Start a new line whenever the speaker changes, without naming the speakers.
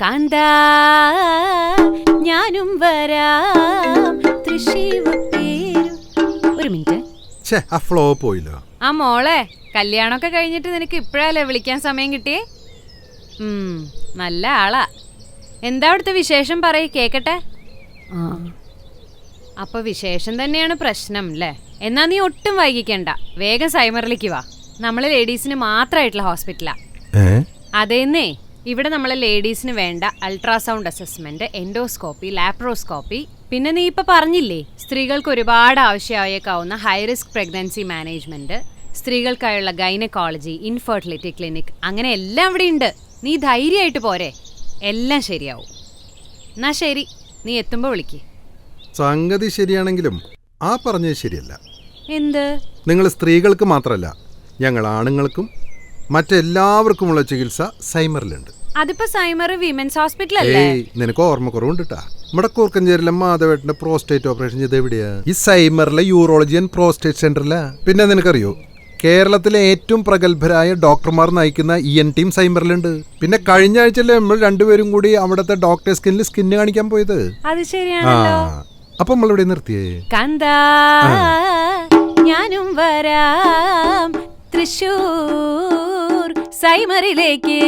കാന്ത ഞാനും വരാം. പേരും. ഒരു മിനിറ്റ്.
ഛേ ആ ഫ്ലോ പോയില്ലോ.
ആ മോളെ കല്യാണമൊക്കെ കഴിഞ്ഞിട്ട് നിനക്ക് ഇപ്പോഴല്ലേ വിളിക്കാൻ സമയം കിട്ടിയേ? ഉം, നല്ല ആളാ. എന്താ അവിടുത്തെ വിശേഷം? പറയ് കേക്കട്ടെ? അപ്പൊ വിശേഷം തന്നെയാണ് പ്രശ്നം അല്ലേ എന്നാ നീ ഒട്ടും വൈകിക്കണ്ട. വേഗം സൈമറിലേക്ക് വാ. നമ്മൾ ലേഡീസിന് മാത്രമായിട്ടുള്ള ഹോസ്പിറ്റലാ
ഏ?
അതേന്നേ ഇവിടെ നമ്മളെ ലേഡീസിന് വേണ്ട അൾട്രാസൗണ്ട് അസസ്മെന്റ് എൻഡോസ്കോപ്പി ലാപ്രോസ്കോപ്പി. പിന്നെ നീ ഇപ്പൊ പറഞ്ഞില്ലേ സ്ത്രീകൾക്ക് ഒരുപാട് ആവശ്യമായേക്കാവുന്ന ഹൈ റിസ്ക് പ്രഗ്നൻസി മാനേജ്മെന്റ് സ്ത്രീകൾക്കായുള്ള ഗൈനക്കോളജി ഇൻഫെർട്ടിലിറ്റി ക്ലിനിക് അങ്ങനെ എല്ലാം ഇവിടെ ഉണ്ട്. നീ ധൈര്യമായിട്ട് പോരെ. എല്ലാം ശരിയാവും. എന്നാ ശരി നീ എത്തുമ്പോ വിളിക്ക്.
സംഗതി ശരിയാണെങ്കിലും ആ പറഞ്ഞത് ശരിയല്ല.
എന്ത്?
നിങ്ങൾ സ്ത്രീകൾക്ക് മാത്രമല്ല ഞങ്ങൾ ആണുങ്ങൾക്കും മറ്റെല്ലാവർക്കുമുള്ള ചികിത്സ സൈമറിലുണ്ട്.
അതിപ്പോ സൈമർ വിമൻസ് ഹോസ്പിറ്റൽ അല്ലേ
ഏയ് നിനക്ക് ഓർമ്മക്കുറവുണ്ട് ട്ടാ നമ്മുടെ കൂർക്കഞ്ചേരിലെ മാധവേട്ടന്റെ പ്രോസ്റ്റേറ്റ് ഓപ്പറേഷൻ ചെയ്ത് എവിടെയാ? ഈ സൈമറിലെ യൂറോളജി ആൻഡ് പ്രോസ്റ്റേറ്റ് സെന്ററില. പിന്നെ നിനക്കറിയോ? കേരളത്തിലെ ഏറ്റവും പ്രഗത്ഭരായ ഡോക്ടർമാർ നയിക്കുന്ന ഇ എൻ ടീം സൈമറിലുണ്ട്. പിന്നെ കഴിഞ്ഞ ആഴ്ചയിലെ നമ്മൾ രണ്ടുപേരും കൂടി അവിടുത്തെ ഡോക്ടർ സ്കിന്നിൽ സ്കിന്ന് കാണിക്കാൻ പോയത്.
അത്
ആ
ശരിയാണല്ലോ
അപ്പൊ നമ്മൾ ഇവിടെ നിർത്തിയേ?
കന്താ ഞാനും വരാം. തൃശൂർ സൈമറിലേക്ക്